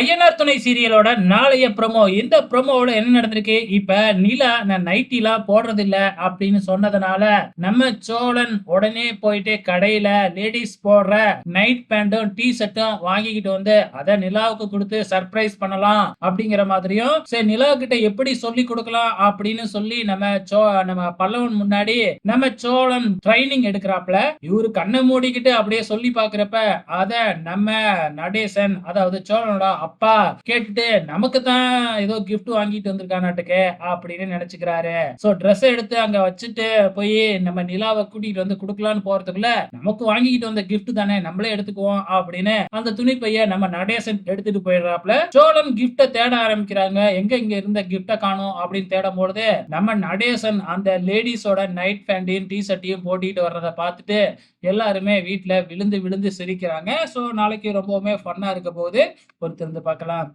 ஐயனார் துணை சீரியலோட நாளைய ப்ரொமோ இந்த ப்ரொமோவில் என்ன நடந்திருக்கு? இப்ப நிலா நான் நைட்டிலாம் போடுறது இல்ல அப்படின்னு சொன்னதுனால நம்ம சோழன் உடனே போயிட்டு கடையில லேடிஸ் போடுற நைட் பேண்டும் டி ஷர்ட்டும் வாங்கிக்கிட்டு வந்து அதை நிலாவுக்கு கொடுத்து சர்ப்ரைஸ் பண்ணலாம் அப்படிங்கிற மாதிரியும் சரி நிலா கிட்ட எப்படி சொல்லி கொடுக்கலாம் அப்படின்னு சொல்லி நம்ம சோ நம்ம பல்லவன் முன்னாடி நம்ம சோழன் ட்ரைனிங் எடுக்கிறாப்ல இவரு கண்ணை மூடிக்கிட்டு அப்படியே சொல்லி பாக்குறப்ப அத நம்ம நடேசன் அதாவது சோழனோட அப்பா கேட்டுட்டு நமக்கு தான் ஏதோ கிஃப்ட் வாங்கிட்டு வந்திருக்கானாட்டுக்கு அப்படின்னு நினைச்சுக்கிறாரு. சோ ட்ரெஸ் எடுத்து அங்க வச்சுட்டு போய் நம்ம நிலாவை கூட்டிட்டு வந்து குடுக்கலாம்னு போறதுக்குள்ள நமக்கு வாங்கிக்கிட்டு வந்த கிஃப்ட் தானே நம்மளே எடுத்துக்குவோம் அப்படின்னு அந்த துணி பைய நம்ம நடேசன் எடுத்துட்டு போயிடுறாப்ல சோழன் கிஃப்ட தேட ஆரம்பிக்கிறாங்க. எங்க இங்க இருந்த கிஃப்ட காணும் அப்படின்னு தேடும் பொழுது நம்ம நடேசன் அந்த லேடிஸோட நைட் பேண்டையும் டி ஷர்ட்டையும் போட்டிட்டு வர்றதை பார்த்துட்டு எல்லாருமே வீட்ல விழுந்து விழுந்து சிரிக்கிறாங்க. சோ நாளைக்கு ரொம்பவுமே ஃபன்னா இருக்க போகுது. பொறுத்திருந்து பார்க்கலாம்.